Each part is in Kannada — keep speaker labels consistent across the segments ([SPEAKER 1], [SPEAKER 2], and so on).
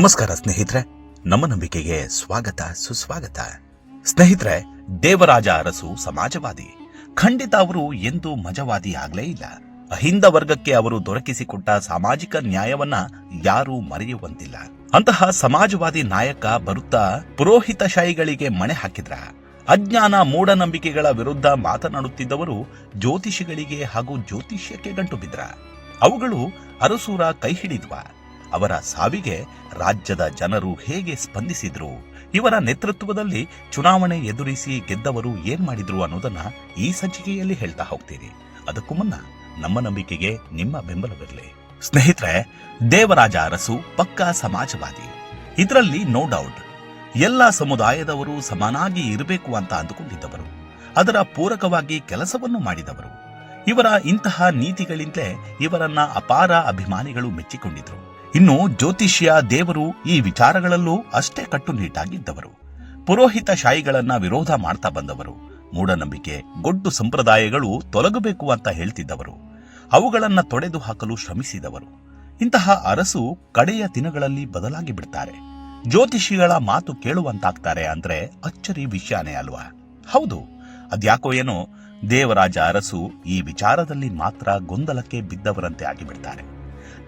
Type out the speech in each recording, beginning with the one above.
[SPEAKER 1] ನಮಸ್ಕಾರ ಸ್ನೇಹಿತರೆ, ನಮ್ಮ ನಂಬಿಕೆಗೆ ಸ್ವಾಗತ, ಸುಸ್ವಾಗತ. ಸ್ನೇಹಿತರೆ, ದೇವರಾಜ ಅರಸು ಸಮಾಜವಾದಿ. ಖಂಡಿತ ಅವರು ಎಂದೂ ಮಜವಾದಿ ಆಗ್ಲೇ ಇಲ್ಲ. ಅಹಿಂದ ವರ್ಗಕ್ಕೆ ಅವರು ದೊರಕಿಸಿಕೊಟ್ಟ ಸಾಮಾಜಿಕ ನ್ಯಾಯವನ್ನ ಯಾರೂ ಮರೆಯುವಂತಿಲ್ಲ. ಅಂತಹ ಸಮಾಜವಾದಿ ನಾಯಕ ಬರುತ್ತಾ ಪುರೋಹಿತಶಾಹಿಗಳಿಗೆ ಮಣೆ ಹಾಕಿದ್ರ. ಅಜ್ಞಾನ ಮೂಢನಂಬಿಕೆಗಳ ವಿರುದ್ಧ ಮಾತನಾಡುತ್ತಿದ್ದವರು ಜ್ಯೋತಿಷಿಗಳಿಗೆ ಹಾಗೂ ಜ್ಯೋತಿಷ್ಯಕ್ಕೆ ಗಂಟು ಬಿದ್ರ. ಅವುಗಳು ಅರಸೂರ ಕೈ ಹಿಡಿದ್ವಾ. ಅವರ ಸಾವಿಗೆ ರಾಜ್ಯದ ಜನರು ಹೇಗೆ ಸ್ಪಂದಿಸಿದ್ರು? ಇವರ ನೇತೃತ್ವದಲ್ಲಿ ಚುನಾವಣೆ ಎದುರಿಸಿ ಗೆದ್ದವರು ಏನ್ ಮಾಡಿದ್ರು ಅನ್ನೋದನ್ನ ಈ ಸಂಚಿಕೆಯಲ್ಲಿ ಹೇಳ್ತಾ ಹೋಗ್ತೀನಿ ಅದಕ್ಕೂ ಮುನ್ನ ನಮ್ಮ ನಂಬಿಕೆಗೆ ನಿಮ್ಮ ಬೆಂಬಲವಿರಲಿ. ಸ್ನೇಹಿತರೆ, ದೇವರಾಜ ಅರಸು ಪಕ್ಕಾ ಸಮಾಜವಾದಿ. ಇದರಲ್ಲಿ ನೋ ಡೌಟ್ ಎಲ್ಲ ಸಮುದಾಯದವರು ಸಮನಾಗಿ ಇರಬೇಕು ಅಂತ ಅಂದುಕೊಂಡಿದ್ದವರು. ಅದರ ಪೂರಕವಾಗಿ ಕೆಲಸವನ್ನು ಮಾಡಿದವರು. ಇವರ ಇಂತಹ ನೀತಿಗಳಿಂದಲೇ ಇವರನ್ನ ಅಪಾರ ಅಭಿಮಾನಿಗಳು ಮೆಚ್ಚಿಕೊಂಡಿದ್ರು. ಇನ್ನು ಜ್ಯೋತಿಷ್ಯ, ದೇವರು ಈ ವಿಚಾರಗಳಲ್ಲೂ ಅಷ್ಟೇ ಕಟ್ಟುನಿಟ್ಟಾಗಿದ್ದವರು. ಪುರೋಹಿತ ಶಾಹಿಗಳನ್ನ ವಿರೋಧ ಮಾಡ್ತಾ ಬಂದವರು. ಮೂಢನಂಬಿಕೆ, ಗೊಡ್ಡು ಸಂಪ್ರದಾಯಗಳು ತೊಲಗಬೇಕು ಅಂತ ಹೇಳ್ತಿದ್ದವರು. ಅವುಗಳನ್ನ ತೊಡೆದು ಹಾಕಲು ಶ್ರಮಿಸಿದವರು. ಇಂತಹ ಅರಸು ಕಡೆಯ ದಿನಗಳಲ್ಲಿ ಬದಲಾಗಿ ಬಿಡ್ತಾರೆ. ಜ್ಯೋತಿಷಿಗಳ ಮಾತು ಕೇಳುವಂತಾಗ್ತಾರೆ ಅಂದ್ರೆ ಅಚ್ಚರಿ ವಿಷಯನೇ ಅಲ್ವಾ? ಹೌದು. ಅದ್ಯಾಕೋ ಏನೋ ದೇವರಾಜ ಅರಸು ಈ ವಿಚಾರದಲ್ಲಿ ಮಾತ್ರ ಗೊಂದಲಕ್ಕೆ ಬಿದ್ದವರಂತೆ ಆಗಿಬಿಡ್ತಾರೆ.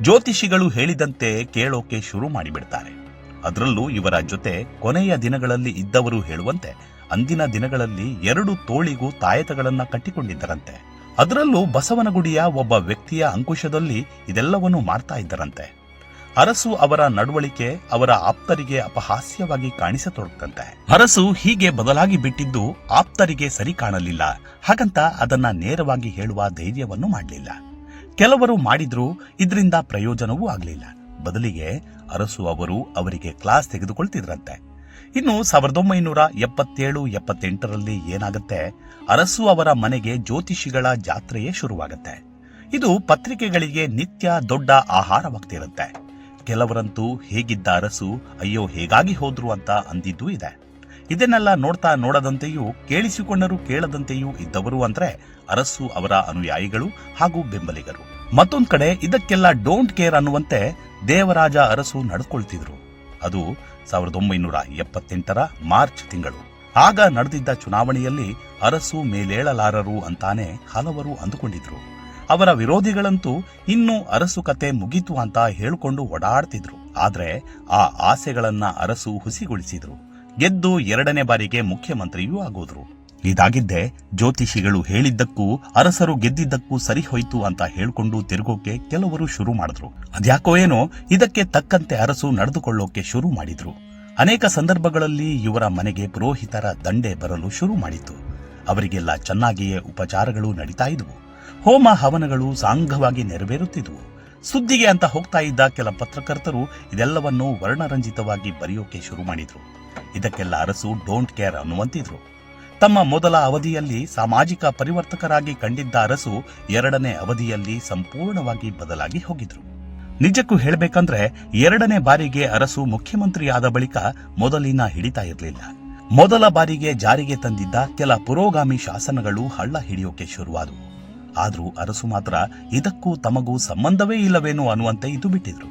[SPEAKER 1] ಜ್ಯೋತಿಷಿಗಳು ಹೇಳಿದಂತೆ ಕೇಳೋಕೆ ಶುರು ಮಾಡಿಬಿಡ್ತಾರೆ. ಅದರಲ್ಲೂ ಇವರ ಜೊತೆ ಕೊನೆಯ ದಿನಗಳಲ್ಲಿ ಇದ್ದವರು ಹೇಳುವಂತೆ ಅಂದಿನ ದಿನಗಳಲ್ಲಿ ಎರಡು ತೋಳಿಗೂ ತಾಯತಗಳನ್ನ ಕಟ್ಟಿಕೊಂಡಿದ್ದರಂತೆ. ಅದರಲ್ಲೂ ಬಸವನಗುಡಿಯ ಒಬ್ಬ ವ್ಯಕ್ತಿಯ ಅಂಕುಶದಲ್ಲಿ ಇದೆಲ್ಲವನ್ನೂ ಮಾಡ್ತಾ ಇದ್ದರಂತೆ. ಅರಸು ಅವರ ನಡವಳಿಕೆ ಅವರ ಆಪ್ತರಿಗೆ ಅಪಹಾಸ್ಯವಾಗಿ ಕಾಣಿಸತೊಡಗಂತೆ ಅರಸು ಹೀಗೆ ಬದಲಾಗಿ ಬಿಟ್ಟಿದ್ದು ಆಪ್ತರಿಗೆ ಸರಿ ಕಾಣಲಿಲ್ಲ. ಹಾಗಂತ ಅದನ್ನ ನೇರವಾಗಿ ಹೇಳುವ ಧೈರ್ಯವನ್ನು ಮಾಡಲಿಲ್ಲ. ಕೆಲವರು ಮಾಡಿದ್ರು ಇದರಿಂದ ಪ್ರಯೋಜನವೂ ಆಗಲಿಲ್ಲ. ಬದಲಿಗೆ ಅರಸು ಅವರು ಅವರಿಗೆ ಕ್ಲಾಸ್ ತೆಗೆದುಕೊಳ್ತಿದ್ರಂತೆ. ಇನ್ನು ಸಾವಿರದ ಒಂಬೈನೂರ ಎಪ್ಪತ್ತೇಳು, ಎಪ್ಪತ್ತೆಂಟರಲ್ಲಿ ಏನಾಗುತ್ತೆ? ಅರಸು ಅವರ ಮನೆಗೆ ಜ್ಯೋತಿಷಿಗಳ ಜಾತ್ರೆಯೇ ಶುರುವಾಗುತ್ತೆ. ಇದು ಪತ್ರಿಕೆಗಳಿಗೆ ನಿತ್ಯ ದೊಡ್ಡ ಆಹಾರವಾಗ್ತಿರುತ್ತೆ. ಕೆಲವರಂತೂ ಹೇಗಿದ್ದ ಅರಸು, ಅಯ್ಯೋ ಹೇಗಾಗಿ ಹೋದ್ರು ಅಂತ ಅಂದಿದ್ದೂ ಇದೆ. ಇದನ್ನೆಲ್ಲ ನೋಡ್ತಾ ನೋಡದಂತೆಯೂ, ಕೇಳಿಸಿಕೊಂಡರು ಕೇಳದಂತೆಯೂ ಇದ್ದವರು ಅಂದ್ರೆ ಅರಸು ಅವರ ಅನುಯಾಯಿಗಳು ಹಾಗೂ ಬೆಂಬಲಿಗರು. ಮತ್ತೊಂದು ಕಡೆ ಇದಕ್ಕೆಲ್ಲ ಡೋಂಟ್ ಕೇರ್ ಅನ್ನುವಂತೆ ದೇವರಾಜ ಅರಸು ನಡೆದುಕೊಳ್ತಿದ್ರು ಅದು ಸಾವಿರದ ಒಂಬೈನೂರ ಎಪ್ಪತ್ತೆಂಟರ ಮಾರ್ಚ್ ತಿಂಗಳು. ಆಗ ನಡೆದಿದ್ದ ಚುನಾವಣೆಯಲ್ಲಿ ಅರಸು ಮೇಲೇಳಲಾರರು ಅಂತಾನೆ ಹಲವರು ಅಂದುಕೊಂಡಿದ್ರು. ಅವರ ವಿರೋಧಿಗಳಂತೂ ಇನ್ನೂ ಅರಸು ಕತೆ ಮುಗೀತು ಅಂತ ಹೇಳಿಕೊಂಡು ಓಡಾಡ್ತಿದ್ರು. ಆದ್ರೆ ಆ ಆಸೆಗಳನ್ನ ಅರಸು ಹುಸಿಗೊಳಿಸಿದ್ರು. ಗೆದ್ದು ಎರಡನೇ ಬಾರಿಗೆ ಮುಖ್ಯಮಂತ್ರಿಯೂ ಆಗೋದ್ರು. ಇದಾಗಿದ್ದೆ ಜ್ಯೋತಿಷಿಗಳು ಹೇಳಿದ್ದಕ್ಕೂ ಅರಸರು ಗೆದ್ದಿದ್ದಕ್ಕೂ ಸರಿ ಹೋಯ್ತು ಅಂತ ಹೇಳ್ಕೊಂಡು ತಿರುಗೋಕೆ ಕೆಲವರು ಶುರು ಮಾಡಿದ್ರು. ಅದ್ಯಾಕೋ ಏನೋ ಇದಕ್ಕೆ ತಕ್ಕಂತೆ ಅರಸು ನಡೆದುಕೊಳ್ಳೋಕೆ ಶುರು ಮಾಡಿದ್ರು. ಅನೇಕ ಸಂದರ್ಭಗಳಲ್ಲಿ ಇವರ ಮನೆಗೆ ಪುರೋಹಿತರ ದಂಡೆ ಬರಲು ಶುರು ಮಾಡಿತು ಅವರಿಗೆಲ್ಲ ಚೆನ್ನಾಗಿಯೇ ಉಪಚಾರಗಳು ನಡೀತಾ ಇದ್ವು. ಹೋಮ ಹವನಗಳು ಸಾಂಗವಾಗಿ ನೆರವೇರುತ್ತಿದ್ವು. ಸುದ್ದಿಗೆ ಅಂತ ಹೋಗ್ತಾ ಇದ್ದ ಕೆಲ ಪತ್ರಕರ್ತರು ಇದೆಲ್ಲವನ್ನು ವರ್ಣರಂಜಿತವಾಗಿ ಬರೆಯೋಕೆ ಶುರು ಮಾಡಿದ್ರು. ಇದಕ್ಕೆಲ್ಲ ಅರಸು ಡೋಂಟ್ ಕೇರ್ ಅನ್ನುವಂತಿದ್ರು. ತಮ್ಮ ಮೊದಲ ಅವಧಿಯಲ್ಲಿ ಸಾಮಾಜಿಕ ಪರಿವರ್ತಕರಾಗಿ ಕಂಡಿದ್ದ ಅರಸು ಎರಡನೇ ಅವಧಿಯಲ್ಲಿ ಸಂಪೂರ್ಣವಾಗಿ ಬದಲಾಗಿ ಹೋಗಿದ್ರು. ನಿಜಕ್ಕೂ ಹೇಳಬೇಕಂದ್ರೆ ಎರಡನೇ ಬಾರಿಗೆ ಅರಸು ಮುಖ್ಯಮಂತ್ರಿಯಾದ ಬಳಿಕ ಮೊದಲಿನ ಹಿಡಿತಾ ಇರಲಿಲ್ಲ. ಮೊದಲ ಬಾರಿಗೆ ಜಾರಿಗೆ ತಂದಿದ್ದ ಕೆಲ ಪುರೋಗಾಮಿ ಶಾಸನಗಳು ಹಳ್ಳ ಹಿಡಿಯೋಕೆ ಶುರುವಾದವು. ಆದ್ರೂ ಅರಸು ಮಾತ್ರ ಇದಕ್ಕೂ ತಮಗೂ ಸಂಬಂಧವೇ ಇಲ್ಲವೇನೋ ಅನ್ನುವಂತೆ ಇದು ಬಿಟ್ಟಿದ್ರು.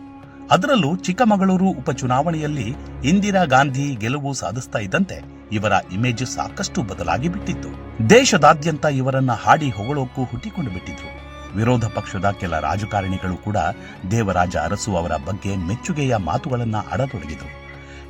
[SPEAKER 1] ಅದರಲ್ಲೂ ಚಿಕ್ಕಮಗಳೂರು ಉಪಚುನಾವಣೆಯಲ್ಲಿ ಇಂದಿರಾ ಗಾಂಧಿ ಗೆಲುವು ಸಾಧಿಸ್ತಾ ಇದ್ದಂತೆ ಇವರ ಇಮೇಜ್ ಸಾಕಷ್ಟು ಬದಲಾಗಿ ಬಿಟ್ಟಿತ್ತು. ದೇಶದಾದ್ಯಂತ ಇವರನ್ನ ಹಾಡಿ ಹೊಗಳೋಕ್ಕೂ ಹುಟ್ಟಿಕೊಂಡು ಬಿಟ್ಟಿದ್ರು. ವಿರೋಧ ಪಕ್ಷದ ಕೆಲ ರಾಜಕಾರಣಿಗಳು ಕೂಡ ದೇವರಾಜ ಅರಸು ಅವರ ಬಗ್ಗೆ ಮೆಚ್ಚುಗೆಯ ಮಾತುಗಳನ್ನ ಆಡತೊಡಗಿದ್ರು.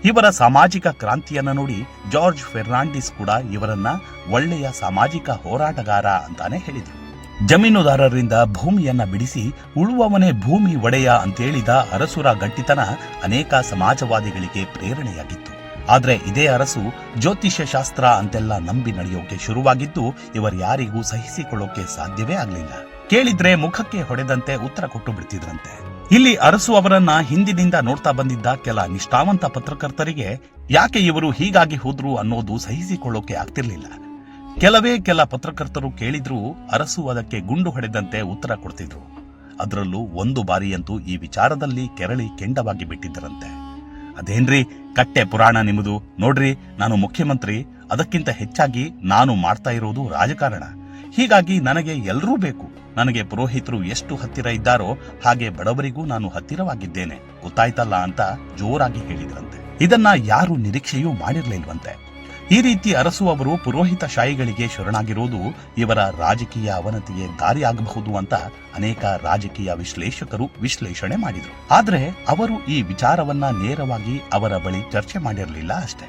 [SPEAKER 1] ಇವರ ಸಾಮಾಜಿಕ ಕ್ರಾಂತಿಯನ್ನ ನೋಡಿ ಜಾರ್ಜ್ ಫೆರ್ನಾಂಡಿಸ್ ಕೂಡ ಇವರನ್ನ ಒಳ್ಳೆಯ ಸಾಮಾಜಿಕ ಹೋರಾಟಗಾರ ಅಂತಾನೆ ಹೇಳಿದ್ರು. ಜಮೀನುದಾರರಿಂದ ಭೂಮಿಯನ್ನ ಬಿಡಿಸಿ ಉಳುವವನೇ ಭೂಮಿ ಒಡೆಯ ಅಂತೇಳಿದ ಅರಸುರ ಗಟ್ಟಿತನ ಅನೇಕ ಸಮಾಜವಾದಿಗಳಿಗೆ ಪ್ರೇರಣೆಯಾಗಿತ್ತು. ಆದ್ರೆ ಇದೇ ಅರಸು ಜ್ಯೋತಿಷ್ಯ ಶಾಸ್ತ್ರ ಅಂತೆಲ್ಲ ನಂಬಿ ನಡೆಯೋಕೆ ಶುರುವಾಗಿದ್ದು ಇವರ್ಯಾರಿಗೂ ಸಹಿಸಿಕೊಳ್ಳೋಕೆ ಸಾಧ್ಯವೇ ಆಗಲಿಲ್ಲ. ಕೇಳಿದ್ರೆ ಮುಖಕ್ಕೆ ಹೊಡೆದಂತೆ ಉತ್ತರ ಕೊಟ್ಟು ಬಿಡ್ತಿದ್ರಂತೆ. ಇಲ್ಲಿ ಅರಸು ಅವರನ್ನ ಹಿಂದಿನಿಂದ ನೋಡ್ತಾ ಬಂದಿದ್ದ ಕೆಲ ನಿಷ್ಠಾವಂತ ಪತ್ರಕರ್ತರಿಗೆ, ಯಾಕೆ ಇವರು ಹೀಗಾಗಿ ಹೋದ್ರು ಅನ್ನೋದು ಸಹಿಸಿಕೊಳ್ಳೋಕೆ ಆಗ್ತಿರ್ಲಿಲ್ಲ? ಕೆಲವೇ ಕೆಲ ಪತ್ರಕರ್ತರು ಕೇಳಿದ್ರೂ ಅರಸು ಅದಕ್ಕೆ ಗುಂಡು ಹೊಡೆದಂತೆ ಉತ್ತರ ಕೊಡ್ತಿದ್ರು. ಅದರಲ್ಲೂ ಒಂದು ಬಾರಿಯಂತೂ ಈ ವಿಚಾರದಲ್ಲಿ ಕೆರಳಿ ಕೆಂಡವಾಗಿ ಬಿಟ್ಟಿದ್ದರಂತೆ. ಅದೇನ್ರಿ? ಕಟ್ಟೆ ಪುರಾಣ ನಿಮ್ಮದು. ನೋಡ್ರಿ, ನಾನು ಮುಖ್ಯಮಂತ್ರಿ, ಅದಕ್ಕಿಂತ ಹೆಚ್ಚಾಗಿ ನಾನು ಮಾಡ್ತಾ ಇರೋದು ರಾಜಕಾರಣ. ಹೀಗಾಗಿ ನನಗೆ ಎಲ್ಲರೂ ಬೇಕು. ನನಗೆ ಪುರೋಹಿತರು ಎಷ್ಟು ಹತ್ತಿರ ಇದ್ದಾರೋ ಹಾಗೆ ಬಡವರಿಗೂ ನಾನು ಹತ್ತಿರವಾಗಿದ್ದೇನೆ. ಗೊತ್ತಾಯ್ತಲ್ಲ ಅಂತ ಜೋರಾಗಿ ಹೇಳಿದ್ರಂತೆ. ಇದನ್ನ ಯಾರು ನಿರೀಕ್ಷೆಯೂ ಮಾಡಿರ್ಲಿಲ್ವಂತೆ. ಈ ರೀತಿ ಅರಸು ಅವರು ಪುರೋಹಿತ ಶಾಹಿಗಳಿಗೆ ಶರಣಾಗಿರುವುದು ಇವರ ರಾಜಕೀಯ ಅವನತಿಗೆ ದಾರಿಯಾಗಬಹುದು ಅಂತ ಅನೇಕ ರಾಜಕೀಯ ವಿಶ್ಲೇಷಕರು ವಿಶ್ಲೇಷಣೆ ಮಾಡಿದರು. ಆದರೆ ಅವರು ಈ ವಿಚಾರವನ್ನ ನೇರವಾಗಿ ಅವರ ಬಳಿ ಚರ್ಚೆ ಮಾಡಿರಲಿಲ್ಲ ಅಷ್ಟೇ.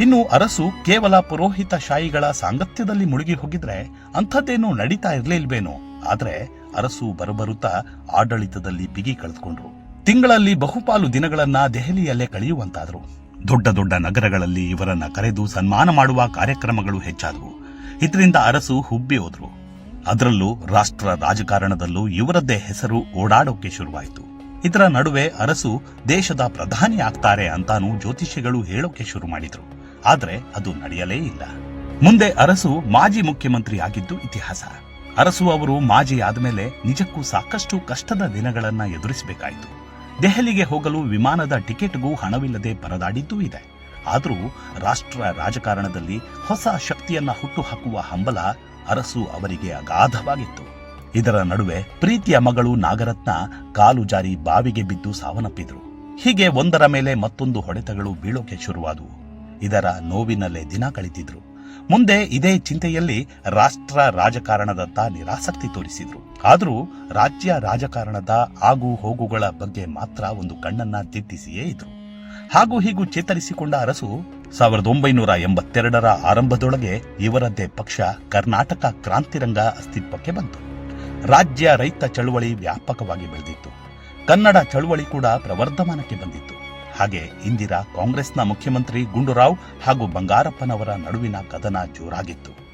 [SPEAKER 1] ಇನ್ನು ಅರಸು ಕೇವಲ ಪುರೋಹಿತ ಶಾಹಿಗಳ ಸಾಂಗತ್ಯದಲ್ಲಿ ಮುಳುಗಿ ಹೋಗಿದ್ರೆ ಅಂಥದ್ದೇನು ನಡೀತಾ ಇರಲಿಲ್ವೇನು? ಆದರೆ ಅರಸು ಬರಬರುತ್ತಾ ಆಡಳಿತದಲ್ಲಿ ಬಿಗಿ ಕಳೆದುಕೊಂಡ್ರು. ತಿಂಗಳಲ್ಲಿ ಬಹುಪಾಲು ದಿನಗಳನ್ನ ದೆಹಲಿಯಲ್ಲೇ ಕಳೆಯುವಂತಾದ್ರು. ದೊಡ್ಡ ದೊಡ್ಡ ನಗರಗಳಲ್ಲಿ ಇವರನ್ನ ಕರೆದು ಸನ್ಮಾನ ಮಾಡುವ ಕಾರ್ಯಕ್ರಮಗಳು ಹೆಚ್ಚಾದವು. ಇದರಿಂದ ಅರಸು ಹುಬ್ಬಿ ಹೋದ್ರು. ಅದರಲ್ಲೂ ರಾಷ್ಟ್ರ ರಾಜಕಾರಣದಲ್ಲೂ ಇವರದ್ದೇ ಹೆಸರು ಓಡಾಡೋಕೆ ಶುರುವಾಯಿತು. ಇದರ ನಡುವೆ ಅರಸು ದೇಶದ ಪ್ರಧಾನಿ ಆಗ್ತಾರೆ ಅಂತಾನು ಜ್ಯೋತಿಷಿಗಳು ಹೇಳೋಕೆ ಶುರು ಮಾಡಿದ್ರು. ಆದ್ರೆ ಅದು ನಡೆಯಲೇ ಇಲ್ಲ. ಮುಂದೆ ಅರಸು ಮಾಜಿ ಮುಖ್ಯಮಂತ್ರಿ ಆಗಿದ್ದು ಇತಿಹಾಸ. ಅರಸು ಅವರು ಮಾಜಿ ಆದಮೇಲೆ ನಿಜಕ್ಕೂ ಸಾಕಷ್ಟು ಕಷ್ಟದ ದಿನಗಳನ್ನ ಎದುರಿಸಬೇಕಾಯಿತು. ದೆಹಲಿಗೆ ಹೋಗಲು ವಿಮಾನದ ಟಿಕೆಟ್ಗೂ ಹಣವಿಲ್ಲದೆ ಪರದಾಡಿದ್ದೂ ಇದೆ. ಆದರೂ ರಾಷ್ಟ್ರ ರಾಜಕಾರಣದಲ್ಲಿ ಹೊಸ ಶಕ್ತಿಯನ್ನ ಹುಟ್ಟುಹಾಕುವ ಹಂಬಲ ಅರಸು ಅವರಿಗೆ ಅಗಾಧವಾಗಿತ್ತು. ಇದರ ನಡುವೆ ಪ್ರೀತಿಯ ಮಗಳು ನಾಗರತ್ನ ಕಾಲು ಜಾರಿ ಬಾವಿಗೆ ಬಿದ್ದು ಸಾವನ್ನಪ್ಪಿದ್ರು. ಹೀಗೆ ಒಂದರ ಮೇಲೆ ಮತ್ತೊಂದು ಹೊಡೆತಗಳು ಬೀಳೋಕೆ ಶುರುವಾದವು. ಇದರ ನೋವಿನಲ್ಲೇ ದಿನ ಕಳಿತಿದ್ರು. ಮುಂದೆ ಇದೇ ಚಿಂತೆಯಲ್ಲಿ ರಾಷ್ಟ್ರ ರಾಜಕಾರಣದತ್ತ ನಿರಾಸಕ್ತಿ ತೋರಿಸಿದ್ರು. ಆದರೂ ರಾಜ್ಯ ರಾಜಕಾರಣದ ಆಗು ಹೋಗುಗಳ ಬಗ್ಗೆ ಮಾತ್ರ ಒಂದು ಕಣ್ಣನ್ನ ದಿಟ್ಟಿಸಿಯೇ ಇದ್ರು. ಹಾಗೂ ಹೀಗೂ ಚೇತರಿಸಿಕೊಂಡ ಅರಸು ಸಾವಿರದ ಒಂಬೈನೂರ ಎಂಬತ್ತೆರಡರ ಆರಂಭದೊಳಗೆ ಇವರದ್ದೇ ಪಕ್ಷ ಕರ್ನಾಟಕ ಕ್ರಾಂತಿರಂಗ ಅಸ್ತಿತ್ವಕ್ಕೆ ಬಂತು. ರಾಜ್ಯ ರೈತ ಚಳುವಳಿ ವ್ಯಾಪಕವಾಗಿ ಬೆಳೆದಿತ್ತು. ಕನ್ನಡ ಚಳುವಳಿ ಕೂಡ ಪ್ರವರ್ಧಮಾನಕ್ಕೆ ಬಂದಿತ್ತು. ಹಾಗೆ ಇಂದಿರಾ ಕಾಂಗ್ರೆಸ್ನ ಮುಖ್ಯಮಂತ್ರಿ ಗುಂಡೂರಾವ್ ಹಾಗೂ ಬಂಗಾರಪ್ಪನವರ ನಡುವಿನ ಕದನ ಜೋರಾಗಿತ್ತು.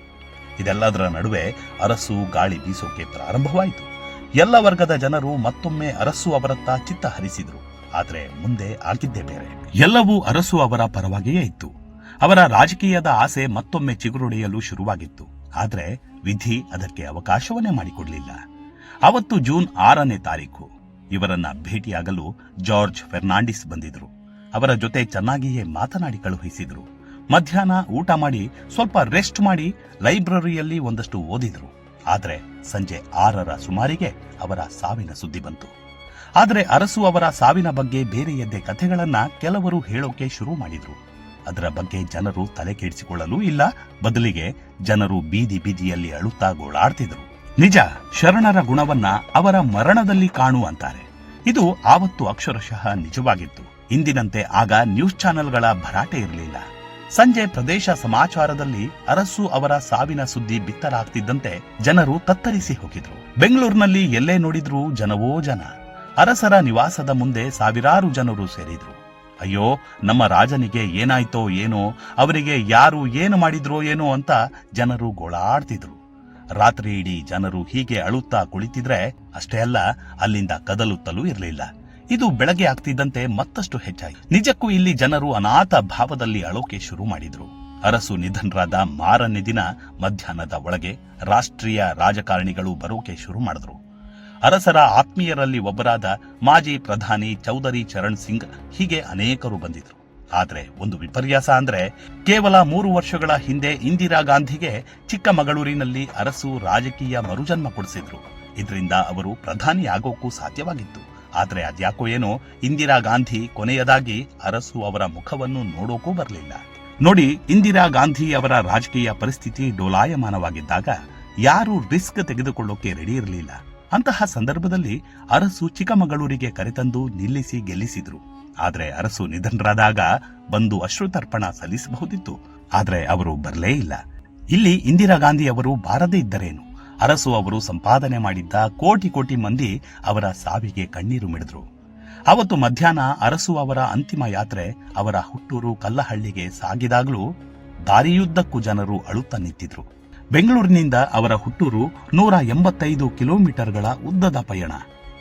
[SPEAKER 1] ಇದೆಲ್ಲದರ ನಡುವೆ ಅರಸು ಗಾಳಿ ಬೀಸೋಕೆ ಪ್ರಾರಂಭವಾಯಿತು. ಎಲ್ಲ ವರ್ಗದ ಜನರು ಮತ್ತೊಮ್ಮೆ ಅರಸು ಅವರತ್ತ ಚಿತ್ತ ಹರಿಸಿದ್ರು. ಆದರೆ ಮುಂದೆ ಆಗಿದ್ದೇ ಬೇರೆ. ಎಲ್ಲವೂ ಅರಸು ಅವರ ಪರವಾಗಿಯೇ ಇತ್ತು. ಅವರ ರಾಜಕೀಯದ ಆಸೆ ಮತ್ತೊಮ್ಮೆ ಚಿಗುರೊಡೆಯಲು ಶುರುವಾಗಿತ್ತು. ಆದರೆ ವಿಧಿ ಅದಕ್ಕೆ ಅವಕಾಶವನ್ನೇ ಮಾಡಿಕೊಡಲಿಲ್ಲ. ಅವತ್ತು ಜೂನ್ ಆರನೇ ತಾರೀಕು. ಇವರನ್ನ ಭೇಟಿಯಾಗಲು ಜಾರ್ಜ್ ಫೆರ್ನಾಂಡಿಸ್ ಬಂದಿದ್ರು ಅವರ ಜೊತೆ ಚೆನ್ನಾಗಿಯೇ ಮಾತನಾಡಿ ಕಳುಹಿಸಿದ್ರು. ಮಧ್ಯಾಹ್ನ ಊಟ ಮಾಡಿ ಸ್ವಲ್ಪ ರೆಸ್ಟ್ ಮಾಡಿ ಲೈಬ್ರರಿಯಲ್ಲಿ ಒಂದಷ್ಟು ಓದಿದ್ರು. ಆದರೆ ಸಂಜೆ ಆರರ ಸುಮಾರಿಗೆ ಅವರ ಸಾವಿನ ಸುದ್ದಿ ಬಂತು. ಆದರೆ ಅರಸು ಅವರ ಸಾವಿನ ಬಗ್ಗೆ ಬೇರೆಯದ್ದೇ ಕಥೆಗಳನ್ನ ಕೆಲವರು ಹೇಳೋಕೆ ಶುರು ಮಾಡಿದ್ರು. ಅದರ ಬಗ್ಗೆ ಜನರು ತಲೆ ಕೆಡಿಸಿಕೊಳ್ಳಲೂ ಇಲ್ಲ, ಬದಲಿಗೆ ಜನರು ಬೀದಿ ಬೀದಿಯಲ್ಲಿ ಅಳುತ್ತಾ ಗೋಳಾಡ್ತಿದ್ರು. ನಿಜ, ಶರಣರ ಗುಣವನ್ನ ಅವರ ಮರಣದಲ್ಲಿ ಕಾಣುವಂತಾರೆ. ಇದು ಆವತ್ತು ಅಕ್ಷರಶಃ ನಿಜವಾಗಿತ್ತು. ಇಂದಿನಂತೆ ಆಗ ನ್ಯೂಸ್ ಚಾನೆಲ್ಗಳ ಭರಾಟೆ ಇರಲಿಲ್ಲ. ಸಂಜೆ ಪ್ರದೇಶ ಸಮಾಚಾರದಲ್ಲಿ ಅರಸು ಅವರ ಸಾವಿನ ಸುದ್ದಿ ಬಿತ್ತರಾಗ್ತಿದ್ದಂತೆ ಜನರು ತತ್ತರಿಸಿ ಹೋಗಿದ್ರು. ಬೆಂಗಳೂರಿನಲ್ಲಿ ಎಲ್ಲೇ ನೋಡಿದ್ರೂ ಜನವೋ ಜನ. ಅರಸರ ನಿವಾಸದ ಮುಂದೆ ಸಾವಿರಾರು ಜನರು ಸೇರಿದ್ರು. ಅಯ್ಯೋ, ನಮ್ಮ ರಾಜನಿಗೆ ಏನಾಯ್ತೋ ಏನೋ, ಅವರಿಗೆ ಯಾರು ಏನು ಮಾಡಿದ್ರೋ ಏನೋ ಅಂತ ಜನರು ಗೋಳಾಡ್ತಿದ್ರು. ರಾತ್ರಿ ಇಡೀ ಜನರು ಹೀಗೆ ಅಳುತ್ತಾ ಕುಳಿತಿದ್ರೆ ಅಷ್ಟೇ ಅಲ್ಲ, ಅಲ್ಲಿಂದ ಕದಲುತ್ತಲೂ ಇರಲಿಲ್ಲ. ಇದು ಬೆಳಗ್ಗೆ ಆಗ್ತಿದ್ದಂತೆ ಮತ್ತಷ್ಟು ಹೆಚ್ಚಾಯಿತು. ನಿಜಕ್ಕೂ ಇಲ್ಲಿ ಜನರು ಅನಾಥ ಭಾವದಲ್ಲಿ ಅಳೋಕೆ ಶುರು ಮಾಡಿದ್ರು. ಅರಸು ನಿಧನರಾದ ಮಾರನೇ ದಿನ ಮಧ್ಯಾಹ್ನದ ಒಳಗೆ ರಾಷ್ಟ್ರೀಯ ರಾಜಕಾರಣಿಗಳು ಬರೋಕೆ ಶುರು ಮಾಡಿದ್ರು. ಅರಸರ ಆತ್ಮೀಯರಲ್ಲಿ ಒಬ್ಬರಾದ ಮಾಜಿ ಪ್ರಧಾನಿ ಚೌಧರಿ ಚರಣ್ ಸಿಂಗ್ ಹೀಗೆ ಅನೇಕರು ಬಂದಿದ್ರು. ಆದ್ರೆ ಒಂದು ವಿಪರ್ಯಾಸ ಅಂದ್ರೆ ಕೇವಲ ಮೂರು ವರ್ಷಗಳ ಹಿಂದೆ ಇಂದಿರಾ ಗಾಂಧಿಗೆ ಚಿಕ್ಕಮಗಳೂರಿನಲ್ಲಿ ಅರಸು ರಾಜಕೀಯ ಮರುಜನ್ಮ ಕೊಡಿಸಿದ್ರು. ಇದರಿಂದ ಅವರು ಪ್ರಧಾನಿ ಆಗೋಕ್ಕೂ ಸಾಧ್ಯವಾಗಿತ್ತು. ಆದರೆ ಅದ್ಯಾಕೋ ಏನೋ ಇಂದಿರಾ ಗಾಂಧಿ ಕೊನೆಯದಾಗಿ ಅರಸು ಅವರ ಮುಖವನ್ನು ನೋಡೋಕೂ ಬರಲಿಲ್ಲ. ನೋಡಿ, ಇಂದಿರಾ ಗಾಂಧಿ ಅವರ ರಾಜಕೀಯ ಪರಿಸ್ಥಿತಿ ಡೋಲಾಯಮಾನವಾಗಿದ್ದಾಗ ಯಾರು ರಿಸ್ಕ್ ತೆಗೆದುಕೊಳ್ಳೋಕೆ ರೆಡಿ ಇರಲಿಲ್ಲ. ಅಂತಹ ಸಂದರ್ಭದಲ್ಲಿ ಅರಸು ಚಿಕ್ಕಮಗಳೂರಿಗೆ ಕರೆತಂದು ನಿಲ್ಲಿಸಿ ಗೆಲ್ಲಿಸಿದ್ರು. ಆದ್ರೆ ಅರಸು ನಿಧನರಾದಾಗ ಬಂದು ಅಶ್ರುತರ್ಪಣ ಸಲ್ಲಿಸಬಹುದಿತ್ತು. ಆದರೆ ಅವರು ಬರಲೇ ಇಲ್ಲ. ಇಲ್ಲಿ ಇಂದಿರಾ ಗಾಂಧಿ ಅವರು ಬಾರದೇ ಇದ್ದರೇನು? ಅರಸು ಅವರು ಸಂಪಾದನೆ ಮಾಡಿದ್ದ ಕೋಟಿ ಕೋಟಿ ಮಂದಿ ಅವರ ಸಾವಿಗೆ ಕಣ್ಣೀರು ಮಿಡಿದ್ರು. ಅವತ್ತು ಮಧ್ಯಾಹ್ನ ಅರಸು ಅವರ ಅಂತಿಮ ಯಾತ್ರೆ ಅವರ ಹುಟ್ಟೂರು ಕಲ್ಲಹಳ್ಳಿಗೆ ಸಾಗಿದಾಗಲೂ ದಾರಿಯುದ್ದಕ್ಕೂ ಜನರು ಅಳುತ್ತಾ ನಿಂತಿದ್ರು. ಬೆಂಗಳೂರಿನಿಂದ ಅವರ ಹುಟ್ಟೂರು ನೂರ ಎಂಬತ್ತೈದು ಕಿಲೋಮೀಟರ್ಗಳ ಉದ್ದದ ಪಯಣ.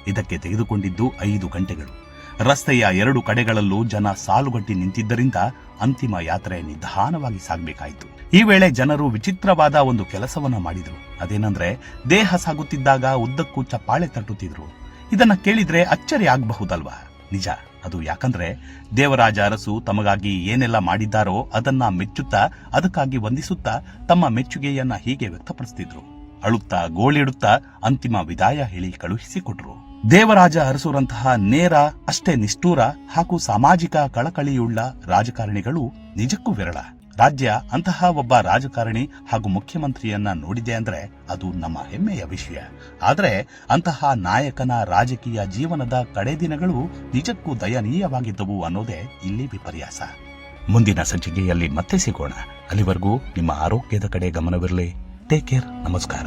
[SPEAKER 1] ಇದಕ್ಕೆ ತೆಗೆದುಕೊಂಡಿದ್ದು ಐದು ಗಂಟೆಗಳು. ರಸ್ತೆಯ ಎರಡು ಕಡೆಗಳಲ್ಲೂ ಜನ ಸಾಲುಗಟ್ಟಿ ನಿಂತಿದ್ದರಿಂದ ಅಂತಿಮ ಯಾತ್ರೆ ನಿಧಾನವಾಗಿ ಸಾಗಬೇಕಾಯಿತು. ಈ ವೇಳೆ ಜನರು ವಿಚಿತ್ರವಾದ ಒಂದು ಕೆಲಸವನ್ನ ಮಾಡಿದ್ರು. ಅದೇನಂದ್ರೆ, ದೇಹ ಸಾಗುತ್ತಿದ್ದಾಗ ಉದ್ದಕ್ಕೂ ಚಪ್ಪಾಳೆ ತಟ್ಟುತ್ತಿದ್ರು. ಇದನ್ನ ಕೇಳಿದ್ರೆ ಅಚ್ಚರಿ ಆಗಬಹುದಲ್ವಾ? ನಿಜ, ಅದು ಯಾಕಂದ್ರೆ ದೇವರಾಜ ಅರಸು ತಮಗಾಗಿ ಏನೆಲ್ಲ ಮಾಡಿದ್ದಾರೋ ಅದನ್ನ ಮೆಚ್ಚುತ್ತಾ, ಅದಕ್ಕಾಗಿ ವಂದಿಸುತ್ತಾ ತಮ್ಮ ಮೆಚ್ಚುಗೆಯನ್ನ ಹೀಗೆ ವ್ಯಕ್ತಪಡಿಸ್ತಿದ್ರು. ಅಳುತ್ತಾ ಗೋಳಿಡುತ್ತಾ ಅಂತಿಮ ವಿದಾಯ ಹೇಳಿ ಕಳುಹಿಸಿಕೊಟ್ರು. ದೇವರಾಜ ಅರಸುರಂತಹ ನೇರ, ಅಷ್ಟೇ ನಿಷ್ಠೂರ ಹಾಗೂ ಸಾಮಾಜಿಕ ಕಳಕಳಿಯುಳ್ಳ ರಾಜಕಾರಣಿಗಳು ನಿಜಕ್ಕೂ ವಿರಳ. ರಾಜ್ಯ ಅಂತಹ ಒಬ್ಬ ರಾಜಕಾರಣಿ ಹಾಗೂ ಮುಖ್ಯಮಂತ್ರಿಯನ್ನ ನೋಡಿದೆ ಅಂದ್ರೆ ಅದು ನಮ್ಮ ಹೆಮ್ಮೆಯ ವಿಷಯ. ಆದರೆ ಅಂತಹ ನಾಯಕನ ರಾಜಕೀಯ ಜೀವನದ ಕಡೆ ದಿನಗಳು ನಿಜಕ್ಕೂ ದಯನೀಯವಾಗಿದ್ದವು ಅನ್ನೋದೇ ಇಲ್ಲಿ ವಿಪರ್ಯಾಸ. ಮುಂದಿನ ಸಂಚಿಕೆಯಲ್ಲಿ ಮತ್ತೆ ಸಿಗೋಣ. ಅಲ್ಲಿವರೆಗೂ ನಿಮ್ಮ ಆರೋಗ್ಯದ ಕಡೆ ಗಮನವಿರಲಿ. ಟೇಕ್ ಕೇರ್ ನಮಸ್ಕಾರ.